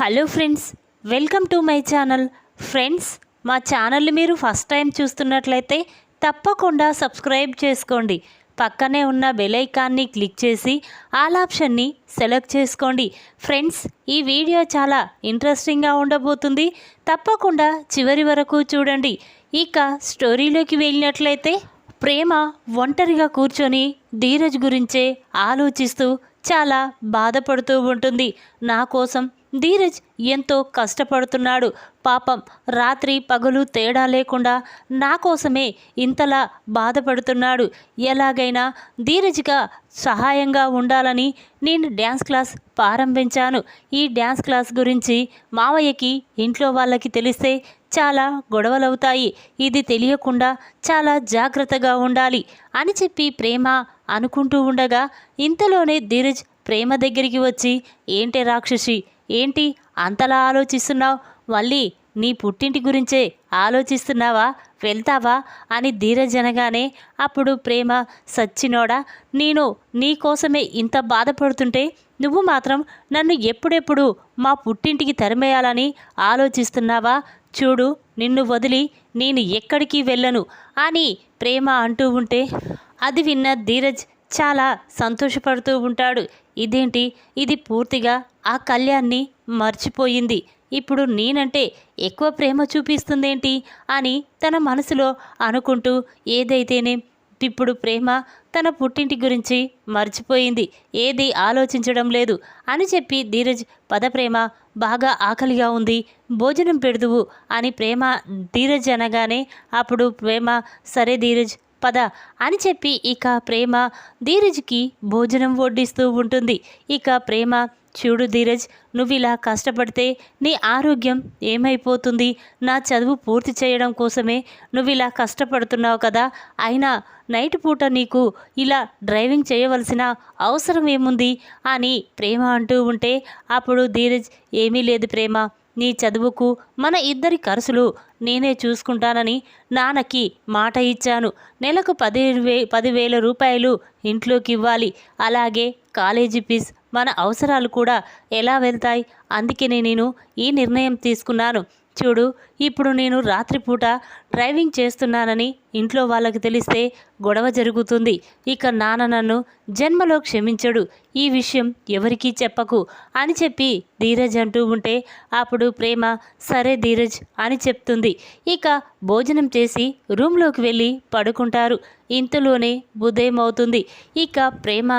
Hello friends welcome to my channel. Friends మా ఛానల్ని మీరు ఫస్ట్ టైం చూస్తున్నట్లయితే తప్పకుండా సబ్స్క్రైబ్ చేసుకోండి. పక్కనే ఉన్న బెల్ ఐకాన్ని క్లిక్ చేసి ఆల్ ఆప్షన్ని సెలెక్ట్ చేసుకోండి. ఫ్రెండ్స్ ఈ వీడియో చాలా ఇంట్రెస్టింగ్గా ఉండబోతుంది. తప్పకుండా చివరి వరకు చూడండి. ఇక స్టోరీలోకి వెళ్ళినట్లయితే ప్రేమ ఒంటరిగా కూర్చొని ధీరజ్ గురించే ఆలోచిస్తూ చాలా బాధపడుతూ ఉంటుంది. నా కోసం ధీరజ్ ఎంతో కష్టపడుతున్నాడు. పాపం రాత్రి పగలు తేడా లేకుండా నా కోసమే ఇంతలా బాధపడుతున్నాడు. ఎలాగైనా ధీరజ్గా సహాయంగా ఉండాలని నేను డ్యాన్స్ క్లాస్ ప్రారంభించాను. ఈ డ్యాన్స్ క్లాస్ గురించి మావయ్యకి ఇంట్లో వాళ్ళకి తెలిస్తే చాలా గొడవలవుతాయి. ఇది తెలియకుండా చాలా జాగ్రత్తగా ఉండాలి అని చెప్పి ప్రేమ అనుకుంటూ ఉండగా ఇంతలోనే ధీరజ్ ప్రేమ దగ్గరికి వచ్చి ఏంటి రాక్షసి ఏంటి అంతలా ఆలోచిస్తున్నావు? మళ్ళీ నీ పుట్టింటి గురించే ఆలోచిస్తున్నావా? వెళ్తావా? అని ధీరజ్ అనగానే అప్పుడు ప్రేమ సచ్చినోడా నేను నీ కోసమే ఇంత బాధపడుతుంటే నువ్వు మాత్రం నన్ను ఎప్పుడెప్పుడు మా పుట్టింటికి తరిమేయాలని ఆలోచిస్తున్నావా? చూడు నిన్ను వదిలి నేను ఎక్కడికి వెళ్ళను అని ప్రేమ అంటూ ఉంటే అది విన్న ధీరజ్ చాలా సంతోషపడుతూ ఉంటాడు. ఇదేంటి? ఇది పూర్తిగా ఆ కళ్యాణ్ని మర్చిపోయింది. ఇప్పుడు నేనంటే ఎక్కువ ప్రేమ చూపిస్తుందేంటి? అని తన మనసులో అనుకుంటూ ఏదైతేనే ఇప్పుడు ప్రేమ తన పుట్టింటి గురించి మర్చిపోయింది. ఏది ఆలోచించడం లేదు. అని చెప్పి ధీరజ్ పద ప్రేమ బాగా ఆకలిగా ఉంది. భోజనం పెడుదువు అని ప్రేమ ధీరజ్ అనగానే అప్పుడు ప్రేమ సరే ధీరజ్ పద అని చెప్పి ఇక ప్రేమ ధీరజ్కి భోజనం వడ్డిస్తూ ఉంటుంది. ఇక ప్రేమ చూడు ధీరజ్ నువ్వు ఇలా కష్టపడితే నీ ఆరోగ్యం ఏమైపోతుంది? నా చదువు పూర్తి చేయడం కోసమే నువ్వు ఇలా కష్టపడుతున్నావు కదా. అయినా నైట్ పూట నీకు ఇలా డ్రైవింగ్ చేయవలసిన అవసరం ఏముంది? అని ప్రేమ అంటూ ఉంటే అప్పుడు ధీరజ్ ఏమీ లేదు ప్రేమ. నీ చదువుకు మన ఇద్దరి ఖర్చులు నేనే చూసుకుంటానని నాన్నకి మాట ఇచ్చాను. నెలకు పది వే పదివేల రూపాయలు ఇంట్లోకి ఇవ్వాలి. అలాగే కాలేజీ ఫీజ్ మన అవసరాలు కూడా ఎలా వెళ్తాయి? అందుకనే నేను ఈ నిర్ణయం తీసుకున్నాను. చూడు ఇప్పుడు నేను రాత్రిపూట డ్రైవింగ్ చేస్తున్నానని ఇంట్లో వాళ్ళకి తెలిస్తే గొడవ జరుగుతుంది. ఇక నాన్న నన్ను జన్మలో క్షమించడు. ఈ విషయం ఎవరికీ చెప్పకు అని చెప్పి ధీరజ్ అంటూ ఉంటే అప్పుడు ప్రేమ సరే ధీరజ్ అని చెప్తుంది. ఇక భోజనం చేసి రూమ్లోకి వెళ్ళి పడుకుంటారు. ఇంతలోనే ఉదయం అవుతుంది ఇక ప్రేమ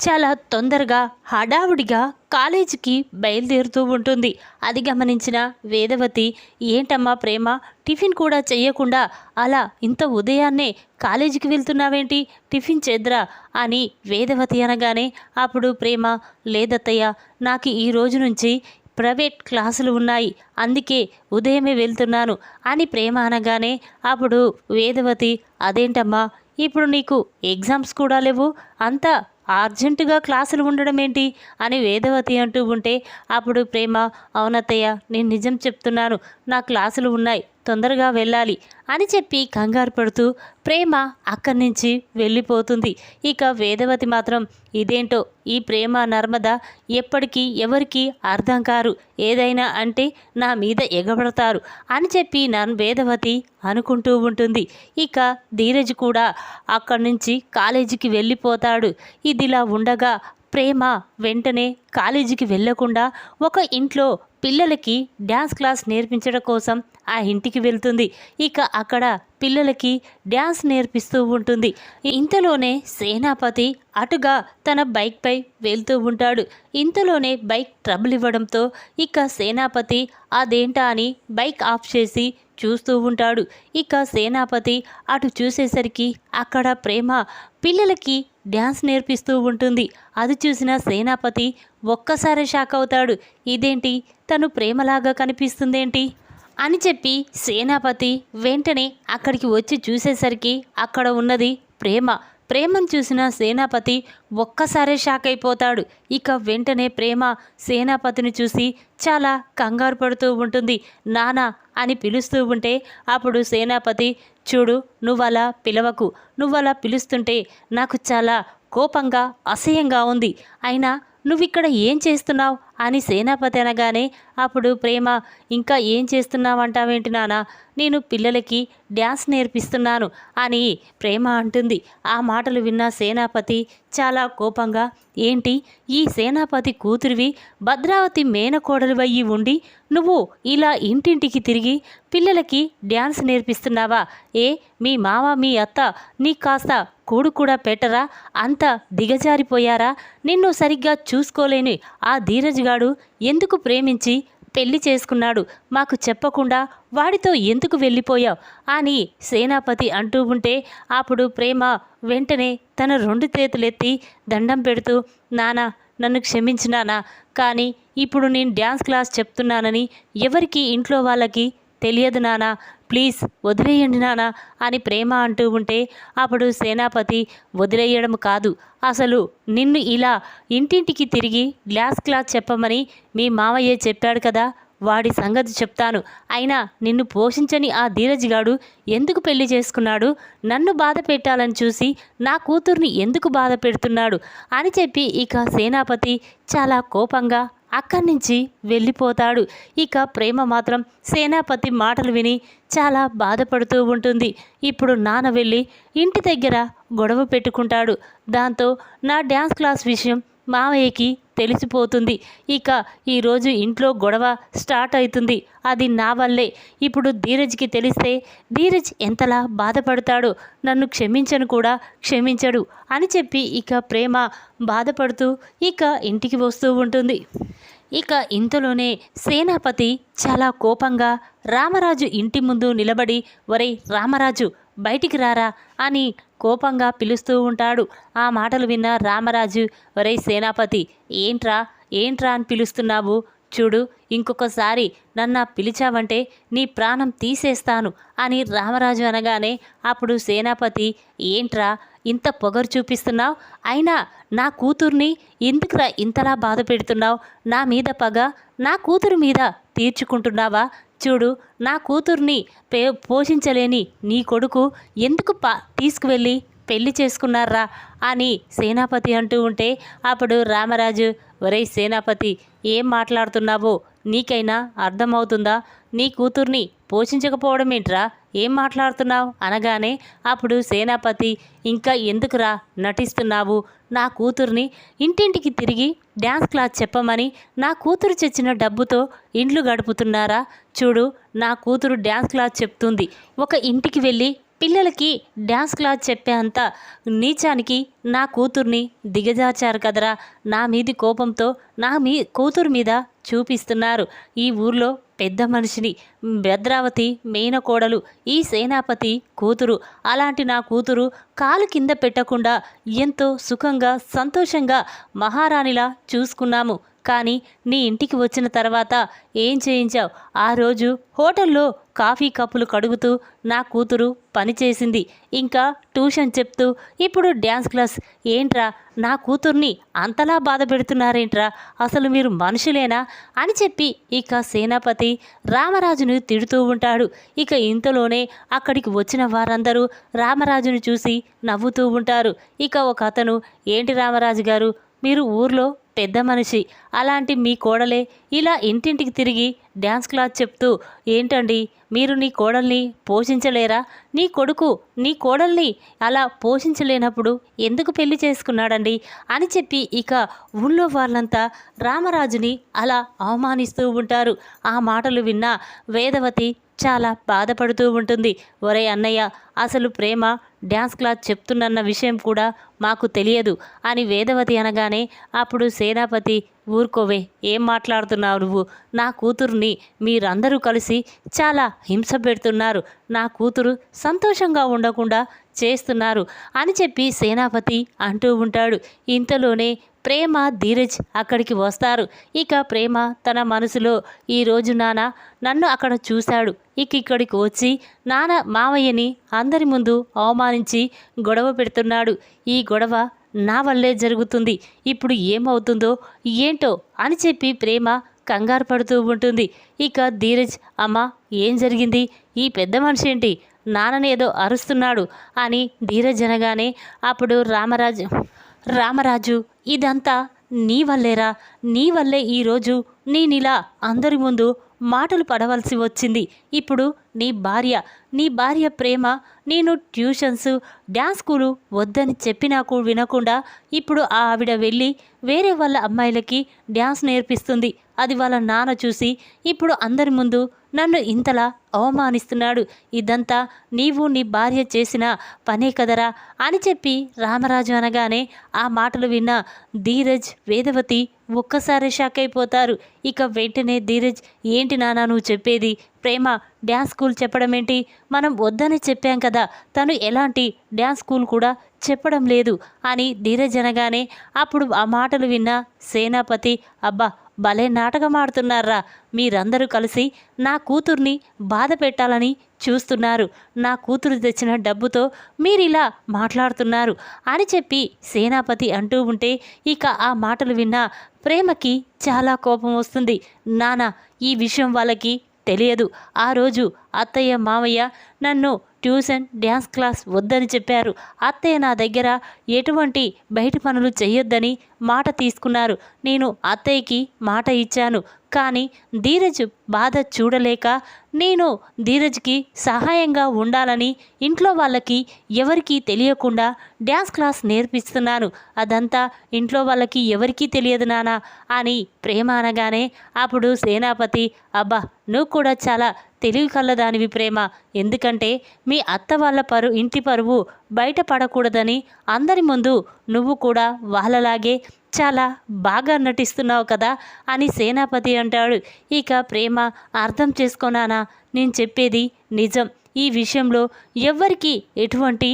చాలా తొందరగా హడావుడిగా కాలేజీకి బయలుదేరుతూ ఉంటుంది. అది గమనించిన వేదవతి ఏంటమ్మా ప్రేమ? టిఫిన్ కూడా చెయ్యకుండా అలా ఇంత ఉదయాన్నే కాలేజీకి వెళ్తున్నావేంటి? టిఫిన్ చేద్రా అని వేదవతి అనగానే అప్పుడు ప్రేమ లేదత్తయ్య నాకు ఈ రోజు నుంచి ప్రైవేట్ క్లాసులు ఉన్నాయి. అందుకే ఉదయమే వెళ్తున్నాను అని ప్రేమ అనగానే అప్పుడు వేదవతి అదేంటమ్మా? ఇప్పుడు నీకు ఎగ్జామ్స్ కూడా లేవు? అంతా అర్జెంటుగా క్లాసులు ఉండడం ఏంటి అని వేదవతి అంటూ ఉంటే అప్పుడు ప్రేమ అవునత్తయ్య నేను నిజం చెప్తున్నాను నా క్లాసులు ఉన్నాయి తొందరగా వెళ్ళాలి అని చెప్పి కంగారు పడుతూ ప్రేమ అక్కడి నుంచి వెళ్ళిపోతుంది. ఇక వేదవతి మాత్రం ఇదేంటో? ఈ ప్రేమ నర్మద ఎప్పటికీ ఎవరికి అర్థం కారు. ఏదైనా అంటే నా మీద ఎగబడతారు అని చెప్పి నన్ వేదవతి అనుకుంటూ ఉంటుంది. ఇక ధీరజ్ కూడా అక్కడి నుంచి కాలేజీకి వెళ్ళిపోతాడు. ఇదిలా ఉండగా ప్రేమ వెంటనే కాలేజీకి వెళ్ళకుండా ఒక ఇంట్లో పిల్లలకి డ్యాన్స్ క్లాస్ నేర్పించడం కోసం ఆ ఇంటికి వెళ్తుంది. ఇక అక్కడ పిల్లలకి డ్యాన్స్ నేర్పిస్తూ ఉంటుంది. ఇంతలోనే సేనాపతి అటుగా తన బైక్పై వెళ్తూ ఉంటాడు. ఇంతలోనే బైక్ ట్రబుల్ ఇవ్వడంతో ఇక సేనాపతి అదేంటా అని బైక్ ఆఫ్ చేసి చూస్తూ ఉంటాడు. ఇక సేనాపతి అటు చూసేసరికి అక్కడ ప్రేమ పిల్లలకి డ్యాన్స్ నేర్పిస్తూ ఉంటుంది. అది చూసిన సేనాపతి ఒక్కసారి షాక్ అవుతాడు. ఇదేంటి? తను ప్రేమలాగా కనిపిస్తుందేంటి? అని చెప్పి సేనాపతి వెంటనే అక్కడికి వచ్చి చూసేసరికి అక్కడ ఉన్నది ప్రేమ. ప్రేమను చూసిన సేనాపతి ఒక్కసారే షాక్ అయిపోతాడు. ఇక వెంటనే ప్రేమ సేనాపతిని చూసి చాలా కంగారు పడుతూ ఉంటుంది. నానా అని పిలుస్తూ ఉంటే అప్పుడు సేనాపతి చూడు నువ్వలా పిలవకు. నువ్వలా పిలుస్తుంటే నాకు చాలా కోపంగా అసహ్యంగా ఉంది. అయినా నువ్విక్కడ ఏం చేస్తున్నావు? అని సేనాపతి అనగానే అప్పుడు ప్రేమ ఇంకా ఏం చేస్తున్నావంటావేంటి నానా? నేను పిల్లలకి డ్యాన్స్ నేర్పిస్తున్నాను అని ప్రేమ అంటుంది. ఆ మాటలు విన్న సేనాపతి చాలా కోపంగా ఏంటి? ఈ సేనాపతి కూతురివి భద్రావతి మేనకోడలివయ్యి ఉండి నువ్వు ఇలా ఇంటింటికి తిరిగి పిల్లలకి డ్యాన్స్ నేర్పిస్తున్నావా? ఏ మీ మామ మీ అత్త నీ కాస్త కూడు కూడా పెట్టరా? అంత దిగజారిపోయారా? నిన్ను సరిగ్గా చూసుకోలేని ఆ గాడు ఎందుకు ప్రేమించి పెళ్ళి చేసుకున్నాడు? మాకు చెప్పకుండా వాడితో ఎందుకు వెళ్ళిపోయావు? అని సేనాపతి అంటూ ఉంటే అప్పుడు ప్రేమ వెంటనే తన రెండు చేతులెత్తి దండం పెడుతూ నానా నన్ను క్షమించినానా కానీ ఇప్పుడు నేను డ్యాన్స్ క్లాస్ చెప్తున్నానని ఎవరికి ఇంట్లో వాళ్ళకి తెలియదు నానా. ప్లీజ్ వదిలేయండి నానా అని ప్రేమ అంటూ ఉంటే అప్పుడు సేనాపతి వదిలేయడం కాదు. అసలు నిన్ను ఇలా ఇంటింటికి తిరిగి గ్లాస్ క్లాస్ చెప్పమని మీ మామయ్య చెప్పాడు కదా. వాడి సంగతి చెప్తాను. అయినా నిన్ను పోషించని ఆ ధీరజ్గాడు ఎందుకు పెళ్ళి చేసుకున్నాడు? నన్ను బాధ పెట్టాలని చూసి నా కూతుర్ని ఎందుకు బాధ పెడుతున్నాడు? అని చెప్పి ఇక సేనాపతి చాలా కోపంగా అక్కడి నుంచి వెళ్ళిపోతాడు. ఇక ప్రేమ మాత్రం సేనాపతి మాటలు విని చాలా బాధపడుతూ ఉంటుంది. ఇప్పుడు నాన్న వెళ్ళి ఇంటి దగ్గర గొడవ పెట్టుకుంటాడు. దాంతో నా డ్యాన్స్ క్లాస్ విషయం మావయ్యకి తెలిసిపోతుంది. ఇక ఈరోజు ఇంట్లో గొడవ స్టార్ట్ అవుతుంది అది నా వల్లే. ఇప్పుడు ధీరజ్కి తెలిస్తే ధీరజ్ ఎంతలా బాధపడతాడో? నన్ను క్షమించను కూడా క్షమించడు అని చెప్పి ఇక ప్రేమ బాధపడుతూ ఇక ఇంటికి వస్తూ ఉంటుంది. ఇక ఇంతలోనే సేనాపతి చాలా కోపంగా రామరాజు ఇంటి ముందు నిలబడి ఒరే రామరాజు బయటికి రారా? అని కోపంగా పిలుస్తూ ఉంటాడు. ఆ మాటలు విన్న రామరాజు ఒరే సేనాపతి ఏంట్రా? ఏంట్రా అని పిలుస్తున్నావు? చూడు ఇంకొకసారి నన్ను పిలిచావంటే నీ ప్రాణం తీసేస్తాను అని రామరాజు అనగానే అప్పుడు సేనాపతి ఏంట్రా? ఇంత పొగరు చూపిస్తున్నావు? అయినా నా కూతుర్ని ఎందుకురా ఇంతలా బాధ పెడుతున్నావు? నా మీద పగ నా కూతురు మీద తీర్చుకుంటున్నావా? చూడు నా కూతుర్ని పే పోషించలేని నీ కొడుకు ఎందుకు పా తీసుకువెళ్ళి పెళ్ళి చేసుకున్నారా అని సేనాపతి అంటూ ఉంటే అప్పుడు రామరాజు ఒరే సేనాపతి ఏం మాట్లాడుతున్నావో? నీకైనా అర్థమవుతుందా? నీ కూతుర్ని పోషించకపోవడం ఏంట్రా? ఏం మాట్లాడుతున్నావు? అనగానే అప్పుడు సేనాపతి ఇంకా ఎందుకురా నటిస్తున్నావు? నా కూతుర్ని ఇంటింటికి తిరిగి డ్యాన్స్ క్లాస్ చెప్పమని నా కూతురు తెచ్చిన డబ్బుతో ఇండ్లు గడుపుతున్నారా? చూడు నా కూతురు డ్యాన్స్ క్లాస్ చెప్తుంది. ఒక ఇంటికి వెళ్ళి పిల్లలకి డ్యాన్స్ క్లాస్ చెప్పే అంత నీచానికి నా కూతుర్ని దిగజార్చారు కదరా. నా మీది కోపంతో నా మీ కూతురు మీద చూపిస్తున్నారు. ఈ ఊర్లో పెద్ద మనిషిని భద్రావతి మేనకోడలు ఈ సేనాపతి కూతురు. అలాంటి నా కూతురు కాలు కింద పెట్టకుండా ఎంతో సుఖంగా సంతోషంగా మహారాణిలా చూసుకున్నాము. కానీ నీ ఇంటికి వచ్చిన తర్వాత ఏం చేయించావు? ఆ రోజు హోటల్లో కాఫీ కప్పులు కడుగుతూ నా కూతురు పనిచేసింది ఇంకా ట్యూషన్ చెప్తూ ఇప్పుడు డ్యాన్స్ క్లాస్. ఏంట్రా? నా కూతుర్ని అంతలా బాధ పెడుతున్నారేంట్రా? అసలు మీరు మనుషులేనా? అని చెప్పి ఇక సేనాపతి రామరాజును తిడుతూ ఉంటాడు. ఇక ఇంతలోనే అక్కడికి వచ్చిన వారందరూ రామరాజును చూసి నవ్వుతూ ఉంటారు. ఇక ఒక అతను ఏంటి రామరాజు గారు మీరు ఊర్లో పెద్ద మనిషి అలాంటి మీ కోడలే ఇలా ఇంటింటికి తిరిగి డ్యాన్స్ క్లాస్ చెప్తూ ఏంటండి మీరు నీ కోడల్ని పోషించలేరా? నీ కొడుకు నీ కోడల్ని అలా పోషించలేనప్పుడు ఎందుకు పెళ్ళి చేసుకున్నాడండి? అని చెప్పి ఇక ఊళ్ళో వాళ్ళంతా రామరాజుని అలా అవమానిస్తూ ఉంటారు. ఆ మాటలు విన్న వేదవతి చాలా బాధపడుతూ ఉంటుంది. ఒరే అన్నయ్య అసలు ప్రేమ డ్యాన్స్ క్లాస్ చెప్తున్నన్న విషయం కూడా మాకు తెలియదు అని వేదవతి అనగానే అప్పుడు సేనాపతి ఊరుకోవే ఏం మాట్లాడుతున్నావు నువ్వు? నా కూతుర్ని మీరందరూ కలిసి చాలా హింస పెడుతున్నారు. నా కూతురు సంతోషంగా ఉండకుండా చేస్తున్నారు అని చెప్పి సేనాపతి అంటూ ఉంటాడు. ఇంతలోనే ప్రేమ ధీరజ్ అక్కడికి వస్తారు. ఇక ప్రేమ తన మనసులో ఈరోజు నాన్న నన్ను అక్కడ చూశాడు. ఇక ఇక్కడికి వచ్చి నాన్న మావయ్యని అందరి ముందు అవమానించి గొడవ పెడుతున్నాడు. ఈ గొడవ నా వల్లే జరుగుతుంది. ఇప్పుడు ఏమవుతుందో ఏంటో అని చెప్పి ప్రేమ కంగారు పడుతూ ఉంటుంది. ఇక ధీరజ్ అమ్మ ఏం జరిగింది? ఈ పెద్ద మనిషి ఏంటి? నాన్ననేదో అరుస్తున్నాడు అని ధీరజ్ అనగానే అప్పుడు రామరాజు రామరాజు ఇదంతా నీ వల్లేరా? నీ వల్లే ఈరోజు నేనిలా అందరి ముందు మాటలు పడవలసి వచ్చింది. ఇప్పుడు నీ భార్య నీ భార్య ప్రేమ నేను ట్యూషన్స్ డ్యాన్స్ స్కూలు వద్దని చెప్పినా కూడా వినకుండా ఇప్పుడు ఆ ఆవిడ వెళ్ళి వేరే వాళ్ళ అమ్మాయిలకి డ్యాన్స్ నేర్పిస్తుంది. అది వాళ్ళ నాన్న చూసి ఇప్పుడు అందరి ముందు నన్ను ఇంతలా అవమానిస్తున్నాడు. ఇదంతా నీవు నీ భార్య చేసిన పనే కదరా అని చెప్పి రామరాజు అనగానే ఆ మాటలు విన్న ధీరజ్ వేదవతి ఒక్కసారి షాక్ అయిపోతారు. ఇక వెంటనే ధీరజ్ ఏంటి నానా నువ్వు చెప్పేది? ప్రేమ డ్యాన్స్ స్కూల్ చెప్పడం ఏంటి మనం వద్దని చెప్పాం కదా. తను ఎలాంటి డ్యాన్స్ స్కూల్ కూడా చెప్పడం లేదు అని ధీరజ్ అనగానే అప్పుడు ఆ మాటలు విన్న సేనాపతి అబ్బా భలే నాటకం ఆడుతున్నారా మీరందరూ కలిసి నా కూతుర్ని బాధ పెట్టాలని చూస్తున్నారు. నా కూతురు తెచ్చిన డబ్బుతో మీరిలా మాట్లాడుతున్నారు అని చెప్పి సేనాపతి అంటూ ఉంటే ఇక ఆ మాటలు విన్న ప్రేమకి చాలా కోపం వస్తుంది. నానా ఈ విషయం వాళ్ళకి తెలియదు. ఆ రోజు అత్తయ్య మామయ్య నన్ను ట్యూషన్ డ్యాన్స్ క్లాస్ వద్దని చెప్పారు. అత్తయ్య నా దగ్గర ఎటువంటి బయట పనులు చేయొద్దని మాట తీసుకున్నారు. నేను అత్తయ్యకి మాట ఇచ్చాను. కానీ ధీరజ్ బాధ చూడలేక నేను ధీరజ్కి సహాయంగా ఉండాలని ఇంట్లో వాళ్ళకి ఎవరికీ తెలియకుండా డ్యాన్స్ క్లాస్ నేర్పిస్తున్నాను. అదంతా ఇంట్లో వాళ్ళకి ఎవరికీ తెలియదు నానా అని ప్రేమ అనగానే అప్పుడు సేనాపతి అబ్బా నువ్వు కూడా చాలా తెలివి కల్లదానివి ప్రేమ. ఎందుకంటే మీ అత్త వాళ్ళ పరు ఇంటి పరువు బయటపడకూడదని అందరి ముందు నువ్వు కూడా వాళ్ళలాగే చాలా బాగా నటిస్తున్నావు కదా అని సేనాపతి అంటాడు. ఇక ప్రేమ అర్థం చేసుకున్నానా నేను చెప్పేది నిజం. ఈ విషయంలో ఎవరికి ఎటువంటి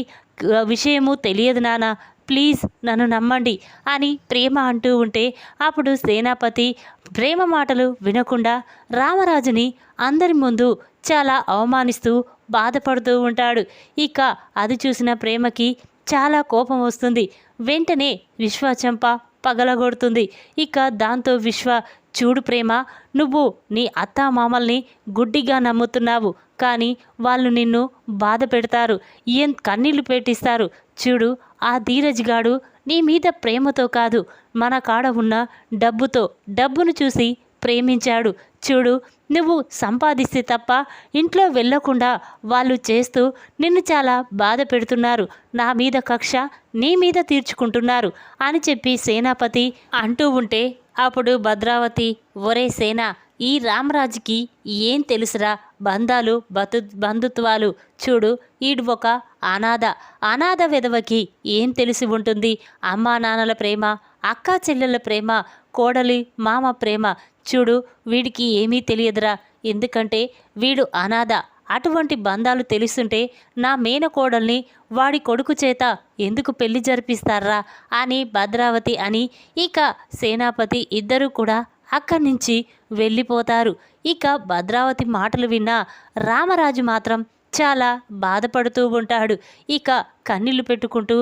విషయము తెలియదు నానా. ప్లీజ్ నన్ను నమ్మండి అని ప్రేమ అంటూ ఉంటే అప్పుడు సేనాపతి ప్రేమ మాటలు వినకుండా రామరాజుని అందరి ముందు చాలా అవమానిస్తూ బాధపడుతూ ఉంటాడు. ఇక అది చూసిన ప్రేమకి చాలా కోపం వస్తుంది. వెంటనే విశ్వచంప పగలగొడుతుంది. ఇక దాంతో విశ్వ చూడు ప్రేమ నువ్వు నీ అత్త మామల్ని గుడ్డిగా నమ్ముతున్నావు. కానీ వాళ్ళు నిన్ను బాధ పెడతారు. ఏం కన్నీళ్ళు పెట్టిస్తారు. చూడు ఆ ధీరజ్గాడు నీ మీద ప్రేమతో కాదు మన కాడ ఉన్న డబ్బుతో డబ్బును చూసి ప్రేమించాడు. చూడు నువ్వు సంపాదిస్తే తప్ప ఇంట్లో వెళ్ళకుండా వాళ్ళు చేస్తూ నిన్ను చాలా బాధ పెడుతున్నారు. నా మీద కక్ష నీ మీద తీర్చుకుంటున్నారు అని చెప్పి సేనాపతి అంటూ ఉంటే అప్పుడు భద్రావతి ఒరే సేన ఈ రామరాజుకి ఏం తెలుసురా? బంధాలు బతు బంధుత్వాలు చూడు ఈడు ఒక అనాథ. అనాథ విధవకి ఏం తెలిసి ఉంటుంది? అమ్మా నాన్నల ప్రేమ అక్కా చెల్లెల ప్రేమ కోడలి మామ ప్రేమ చూడు వీడికి ఏమీ తెలియదురా. ఎందుకంటే వీడు అనాథ. అటువంటి బంధాలు తెలుస్తుంటే నా మేనకోడల్ని వాడి కొడుకు చేత ఎందుకు పెళ్ళి జరిపిస్తారా అని భద్రావతి అని ఇక సేనాపతి ఇద్దరూ కూడా అక్కడి నుంచి వెళ్ళిపోతారు. ఇక భద్రావతి మాటలు విన్న రామరాజు మాత్రం చాలా బాధపడుతూ ఉంటాడు. ఇక కన్నీళ్ళు పెట్టుకుంటూ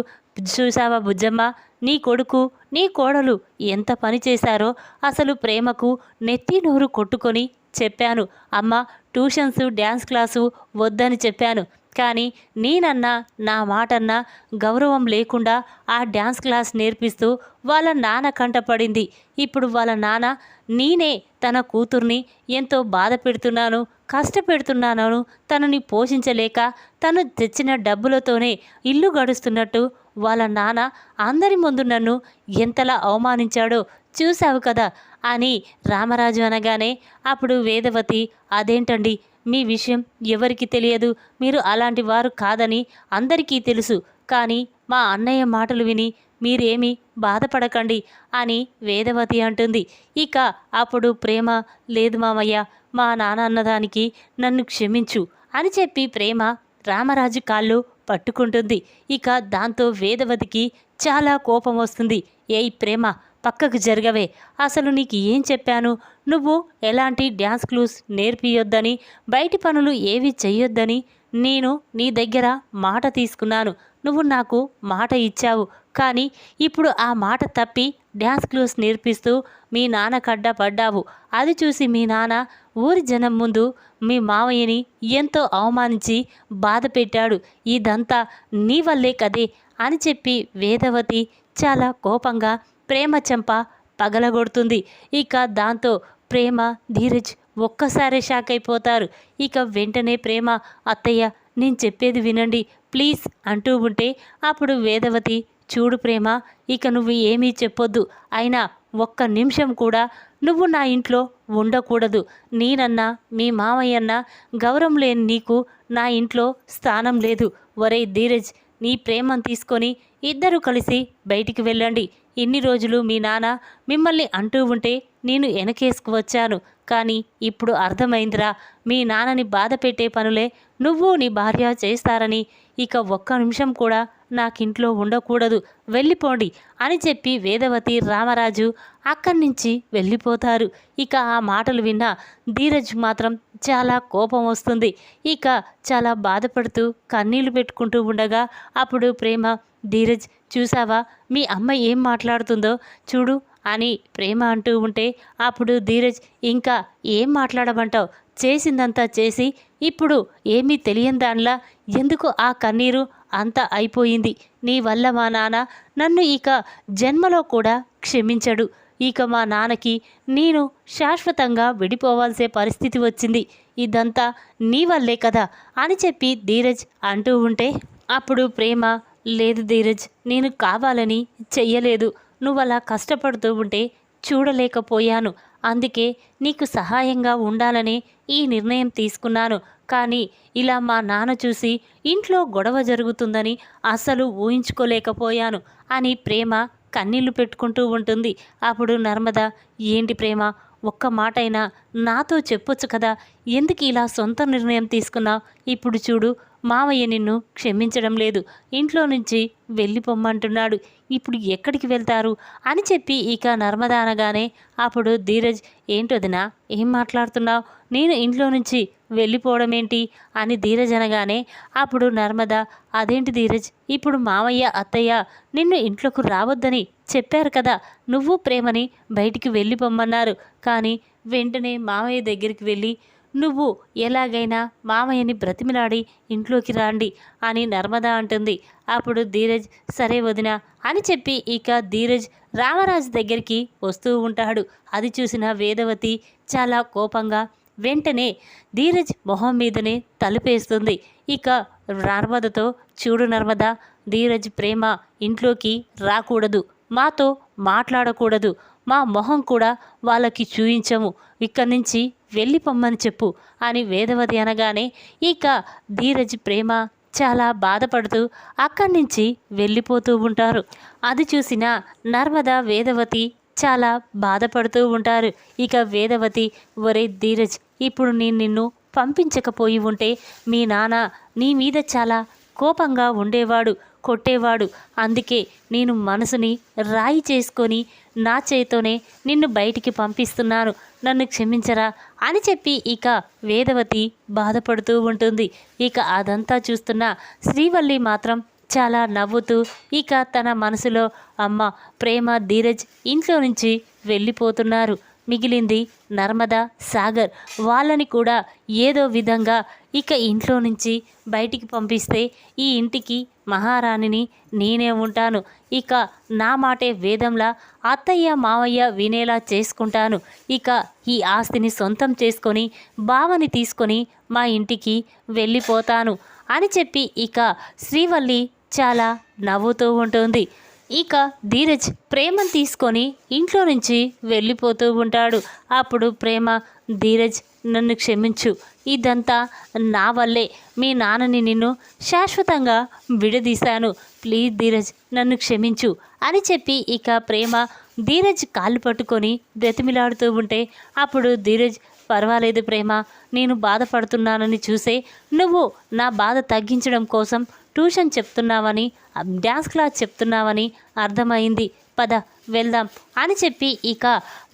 చూసావా బుజ్జమ్మ నీ కొడుకు నీ కోడలు ఎంత పని చేశారో అసలు ప్రేమకు నెత్తి నోరు కొట్టుకొని చెప్పాను. అమ్మ ట్యూషన్స్ డ్యాన్స్ క్లాసు వద్దని చెప్పాను. కానీ నేనన్నా నా మాటన్నా గౌరవం లేకుండా ఆ డ్యాన్స్ క్లాస్ నేర్పిస్తూ వాళ్ళ నాన్న కంటపడింది ఇప్పుడు వాళ్ళ నాన్న నేనే తన కూతుర్ని ఎంతో బాధ పెడుతున్నాను కష్టపెడుతున్నాను తనని పోషించలేక తను తెచ్చిన డబ్బులతోనే ఇల్లు గడుస్తున్నట్టు వాళ్ళ నాన్న అందరి ముందు నన్ను ఎంతలా అవమానించాడో చూశావు కదా అని రామరాజు అనగానే అప్పుడు వేదవతి అదేంటండి? మీ విషయం ఎవరికి తెలియదు? మీరు అలాంటి వారు కాదని అందరికీ తెలుసు. కానీ మా అన్నయ్య మాటలు విని మీరేమీ బాధపడకండి అని వేదవతి అంటుంది. ఇక అప్పుడు ప్రేమ లేదు మామయ్య మా నాన్న అన్నదానికి నన్ను క్షమించు అని చెప్పి ప్రేమ రామరాజు కాళ్ళు పట్టుకుంటుంది. ఇక దాంతో వేదవతికి చాలా కోపం వస్తుంది. ఏయ్ ప్రేమ పక్కకు జరగవే. అసలు నీకు ఏం చెప్పాను? నువ్వు ఎలాంటి డ్యాన్స్ క్లూస్ నేర్పియొద్దని బయటి పనులు ఏవి చెయ్యొద్దని నేను నీ దగ్గర మాట తీసుకున్నాను. నువ్వు నాకు మాట ఇచ్చావు. కానీ ఇప్పుడు ఆ మాట తప్పి డ్యాన్స్ క్లూస్ నేర్పిస్తూ మీ నాన్న కడ్డ పడ్డావు. అది చూసి మీ నాన్న ఊరి జనం ముందు మీ మావయ్యని ఎంతో అవమానించి బాధ పెట్టాడు. ఇదంతా నీ వల్లే కదే అని చెప్పి వేదవతి చాలా కోపంగా ప్రేమ చెంప పగలగొడుతుంది. ఇక దాంతో ప్రేమ ధీరజ్ ఒక్కసారే షాక్ అయిపోతారు. ఇక వెంటనే ప్రేమ అత్తయ్య నేను చెప్పేది వినండి ప్లీజ్ అంటూ ఉంటే అప్పుడు వేదవతి చూడు ప్రేమ ఇక నువ్వు ఏమీ చెప్పొద్దు. అయినా ఒక్క నిమిషం కూడా నువ్వు నా ఇంట్లో ఉండకూడదు. నేనన్నా మీ మామయ్యన్నా గౌరవం లేని నీకు నా ఇంట్లో స్థానం లేదు. ఒరే ధీరజ్ నీ ప్రేమను తీసుకొని ఇద్దరు కలిసి బయటికి వెళ్ళండి. ఇన్ని రోజులు మీ నాన్న మిమ్మల్ని అంటూ ఉంటే నేను వెనకేసుకు వచ్చాను. కానీ ఇప్పుడు అర్థమైందిరా మీ నాన్నని బాధ పెట్టే పనులే నువ్వు నీ భార్య చేస్తారని. ఇక ఒక్క నిమిషం కూడా నాకింట్లో ఉండకూడదు. వెళ్ళిపోండి అని చెప్పి వేదవతి రామరాజు అక్కడి నుంచి వెళ్ళిపోతారు. ఇక ఆ మాటలు విన్న ధీరజ్ మాత్రం చాలా కోపం వస్తుంది. ఇక చాలా బాధపడుతూ కన్నీళ్ళు పెట్టుకుంటూ ఉండగా అప్పుడు ప్రేమ ధీరజ్ చూసావా మీ అమ్మ ఏం మాట్లాడుతుందో చూడు. అని ప్రేమ అంటూ ఉంటే అప్పుడు ధీరజ్ ఇంకా ఏం మాట్లాడమంటావు? చేసిందంతా చేసి ఇప్పుడు ఏమీ తెలియని దానిలా ఎందుకు ఆ కన్నీరు? అంత అయిపోయింది. నీ వల్ల మా నాన్న నన్ను ఇక జన్మలో కూడా క్షమించడు. ఇక మా నాన్నకి నేను శాశ్వతంగా విడిపోవాల్సే పరిస్థితి వచ్చింది. ఇదంతా నీ వల్లే కదా అని చెప్పి ధీరజ్ అంటూ ఉంటే అప్పుడు ప్రేమ లేదు ధీరజ్ నేను కావాలని చెయ్యలేదు. నువ్వు అలా కష్టపడుతూ ఉంటే చూడలేకపోయాను. అందుకే నీకు సహాయంగా ఉండాలని ఈ నిర్ణయం తీసుకున్నాను. కానీ ఇలా మా నాన్న చూసి ఇంట్లో గొడవ జరుగుతుందని అసలు ఊహించుకోలేకపోయాను అని ప్రేమ కన్నీళ్ళు పెట్టుకుంటూ ఉంటుంది. అప్పుడు నర్మద ఏంటి ప్రేమ? ఒక్క మాటైనా నాతో చెప్పొచ్చు కదా? ఎందుకు ఇలా సొంత నిర్ణయం తీసుకున్నావు? ఇప్పుడు చూడు మావయ్య నిన్ను క్షమించడం లేదు. ఇంట్లో నుంచి వెళ్ళిపోమ్మంటున్నాడు. ఇప్పుడు ఎక్కడికి వెళ్తారు? అని చెప్పి ఇక నర్మద అనగానే అప్పుడు ధీరజ్ ఏంటొదినా ఏం మాట్లాడుతున్నావు? నేను ఇంట్లో నుంచి వెళ్ళిపోవడం ఏంటి అని ధీరజ్ అనగానే అప్పుడు నర్మద అదేంటి ధీరజ్ ఇప్పుడు మామయ్య అత్తయ్య నిన్ను ఇంట్లోకి రావద్దని చెప్పారు కదా నువ్వు ప్రేమని బయటికి వెళ్ళిపోమ్మన్నారు. కానీ వెంటనే మామయ్య దగ్గరికి వెళ్ళి నువ్వు ఎలాగైనా మామయ్యని బ్రతిమిలాడి ఇంట్లోకి రాండి అని నర్మద అంటుంది. అప్పుడు ధీరజ్ సరే వదిన అని చెప్పి ఇక ధీరజ్ రామరాజు దగ్గరికి వస్తూ ఉంటాడు. అది చూసిన వేదవతి చాలా కోపంగా వెంటనే ధీరజ్ మొహం మీదనే తలుపేస్తుంది. ఇక నర్మదతో చూడు నర్మద ధీరజ్ ప్రేమ ఇంట్లోకి రాకూడదు. మాతో మాట్లాడకూడదు. మా మొహం కూడా వాళ్ళకి చూయించము. ఇక్కడి నుంచి వెళ్ళిపోమ్మని చెప్పు అని వేదవతి అనగానే ఇక ధీరజ్ ప్రేమ చాలా బాధపడుతూ అక్కడి నుంచి వెళ్ళిపోతూ ఉంటారు. అది చూసిన నర్మద వేదవతి చాలా బాధపడుతూ ఉంటారు. ఇక వేదవతి ఒరే ధీరజ్ ఇప్పుడు నేను నిన్ను పంపించకపోయి ఉంటే మీ నాన్న నీ మీద చాలా కోపంగా ఉండేవాడు కొట్టేవాడు. అందుకే నేను మనసుని రాయి చేసుకొని నా చేతోనే నిన్ను బయటికి పంపిస్తున్నాను నన్ను క్షమించరా అని చెప్పి ఇక వేదవతి బాధపడుతూ ఉంటుంది. ఇక అదంతా చూస్తున్న శ్రీవల్లి మాత్రం చాలా నవ్వుతూ ఇక తన మనసులో అమ్మ ప్రేమ ధీరజ్ ఇంట్లో నుంచి వెళ్ళిపోతున్నారు. మిగిలింది నర్మద సాగర్ వాళ్ళని కూడా ఏదో విధంగా ఇక ఇంట్లో నుంచి బయటికి పంపిస్తే ఈ ఇంటికి మహారాణిని నేనే ఉంటాను. ఇక నా మాటే వేదంలా అత్తయ్య మావయ్య వినేలా చేసుకుంటాను. ఇక ఈ ఆస్తిని సొంతం చేసుకొని బావని తీసుకొని మా ఇంటికి వెళ్ళిపోతాను అని చెప్పి ఇక శ్రీవల్లి చాలా నవ్వుతూ ఉంటుంది. ఇక ధీరజ్ ప్రేమను తీసుకొని ఇంట్లో నుంచి వెళ్ళిపోతూ ఉంటాడు. అప్పుడు ప్రేమ ధీరజ్ నన్ను క్షమించు. ఇదంతా నా వల్లే. మీ నాన్నని నిన్ను శాశ్వతంగా విడదీశాను. ప్లీజ్ ధీరజ్ నన్ను క్షమించు అని చెప్పి ఇక ప్రేమ ధీరజ్ కాళ్ళు పట్టుకొని బ్రతిమిలాడుతూ ఉంటే అప్పుడు ధీరజ్ పర్వాలేదు ప్రేమ నేను బాధపడుతున్నానని చూసే నువ్వు నా బాధ తగ్గించడం కోసం ట్యూషన్ చెప్తున్నావని డ్యాన్స్ క్లాస్ చెప్తున్నావని అర్థమైంది. పద వెళ్దాం అని చెప్పి ఇక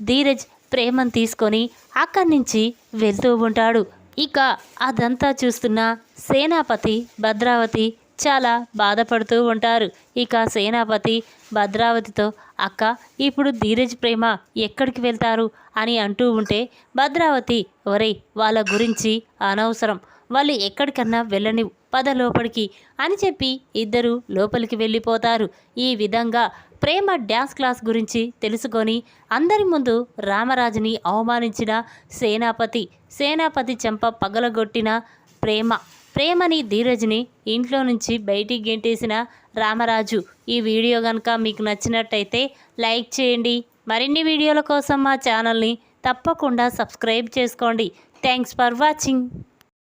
ధీరజ్ ప్రేమను తీసుకొని అక్కడి నుంచి వెళ్తూ ఉంటాడు. ఇక అదంతా చూస్తున్న సేనాపతి భద్రావతి చాలా బాధపడుతూ ఉంటారు. ఇక సేనాపతి భద్రావతితో అక్క ఇప్పుడు ధీరజ్ ప్రేమ ఎక్కడికి వెళ్తారు? అని అంటూ ఉంటే భద్రావతి ఒరే వాళ్ళ గురించి అనవసరం. వాళ్ళు ఎక్కడికన్నా వెళ్ళని పద లోపలికి అని చెప్పి ఇద్దరు లోపలికి వెళ్ళిపోతారు. ఈ విధంగా ప్రేమ డ్యాన్స్ క్లాస్ గురించి తెలుసుకొని అందరి ముందు రామరాజుని అవమానించిన సేనాపతి సేనాపతి చెంప పగలగొట్టిన ప్రేమ ప్రేమని ధీరజ్ని ఇంట్లో నుంచి బయటికి గెంటేసిన రామరాజు. ఈ వీడియో కనుక మీకు నచ్చినట్టయితే లైక్ చేయండి. మరిన్ని వీడియోల కోసం మా ఛానల్ని తప్పకుండా సబ్స్క్రైబ్ చేసుకోండి. Thanks for watching.